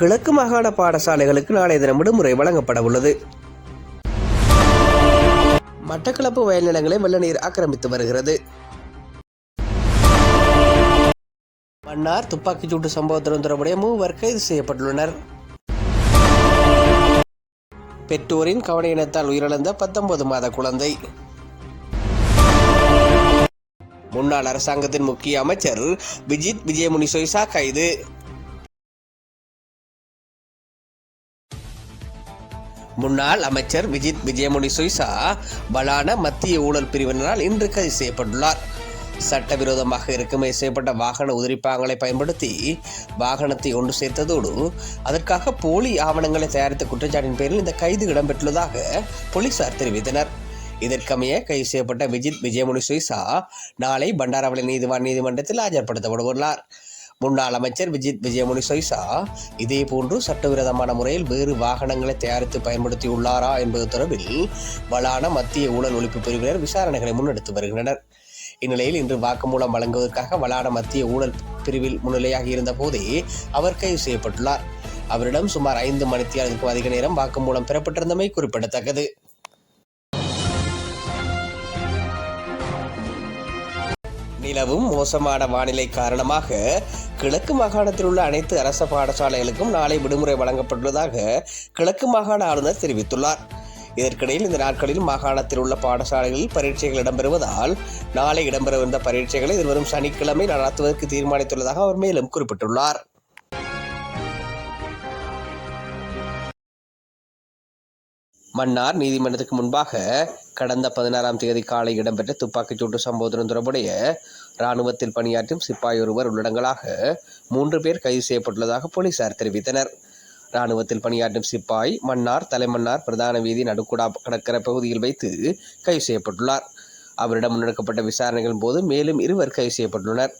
கிழக்கு மாகாண பாடசாலைகளுக்கு நாளைய தினம் விடுமுறை வழங்கப்பட உள்ளது. மட்டக்களப்பு வயல் நிலங்களை வெள்ள நீர் ஆக்கிரமித்து வருகிறது. மன்னார் துப்பாக்கிச்சூட்டு சம்பவத்துடன் தொடர்புடைய மூவர் கைது செய்யப்பட்டுள்ளனர். பெற்றோரின் கவனையினத்தால் இனத்தால் உயிரிழந்த பத்தொன்பது மாத குழந்தை. முன்னாள் அரசாங்கத்தின் முக்கிய அமைச்சர் விஜித் விஜயமுனி சொய்சா கைது. முன்னாள் அமைச்சர் விஜித் விஜயமுனி சுய்சா பலான மத்திய ஊழல் பிரிவினரால் இன்று கைது செய்யப்பட்டுள்ளார். சட்டவிரோதமாக இறக்குமதி செய்யப்பட்ட வாகன உதிரிப்பாங்களை பயன்படுத்தி வாகனத்தை ஒன்று சேர்த்ததோடு அதற்காக போலி ஆவணங்களை தயாரித்த குற்றச்சாட்டின் பேரில் இந்த கைது இடம்பெற்றுள்ளதாக போலீசார் தெரிவித்தனர். இதற்கமைய கைது செய்யப்பட்ட விஜித் விஜயமுனி சுய்சா நாளை பண்டாரவளை நீதிவான் நீதிமன்றத்தில் ஆஜர்படுத்தப்படுவார் முன்னாள் அமைச்சர் விஜித் விஜயமுனி சொய்சா இதேபோன்று சட்டவிரோதமான முறையில் வேறு வாகனங்களை தயாரித்து பயன்படுத்தியுள்ளாரா என்பது தொடர்பில் வளான மத்திய ஊழல் ஒழிப்பு பிரிவினர் விசாரணைகளை முன்னெடுத்து வருகின்றனர். இந்நிலையில் இன்று வாக்குமூலம் வழங்குவதற்காக வளான மத்திய ஊழல் பிரிவில் முன்னிலையாகி இருந்த போதே அவர் கைது செய்யப்பட்டுள்ளார். அவரிடம் சுமார் ஐந்து மணித்தியாளருக்கும் அதிக நேரம் வாக்குமூலம் பெறப்பட்டிருந்தமை குறிப்பிடத்தக்கது. நிலவும் மோசமான வானிலை காரணமாக கிழக்கு மாகாணத்தில் உள்ள அனைத்து அரச பாடசாலைகளுக்கும் நாளை விடுமுறை வழங்கப்பட்டுள்ளதாக கிழக்கு மாகாண ஆளுநர் தெரிவித்துள்ளார். இதற்கிடையில் இந்த நாட்களில் மாகாணத்தில் உள்ள பாடசாலைகளில் பரீட்சைகள் இடம்பெறுவதால் நாளை இடம்பெறவிருந்த பரீட்சைகளை எதிர்வரும் சனிக்கிழமை நடத்துவதற்கு தீர்மானித்துள்ளதாக அவர் மேலும் குறிப்பிட்டுள்ளார். மன்னார் நீதிமன்றத்துக்கு முன்பாக கடந்த பதினாறாம் தேதி காலை இடம்பெற்ற துப்பாக்கிச்சூட்டு சம்பவத்துடன் தொடர்புடைய இராணுவத்தில் பணியாற்றும் சிப்பாய் ஒருவர் உள்ளடங்கலாக மூன்று பேர் கைது செய்யப்பட்டுள்ளதாக போலீசார் தெரிவித்தனர். இராணுவத்தில் பணியாற்றும் சிப்பாய் மன்னார் தலைமன்னார் பிரதான வீதி நடுக்குடா கடற்கரை பகுதியில் வைத்து கைது செய்யப்பட்டுள்ளார். அவரிடம் முன்னெடுக்கப்பட்ட விசாரணைகளின் போது மேலும் இருவர் கைது செய்யப்பட்டுள்ளனர்.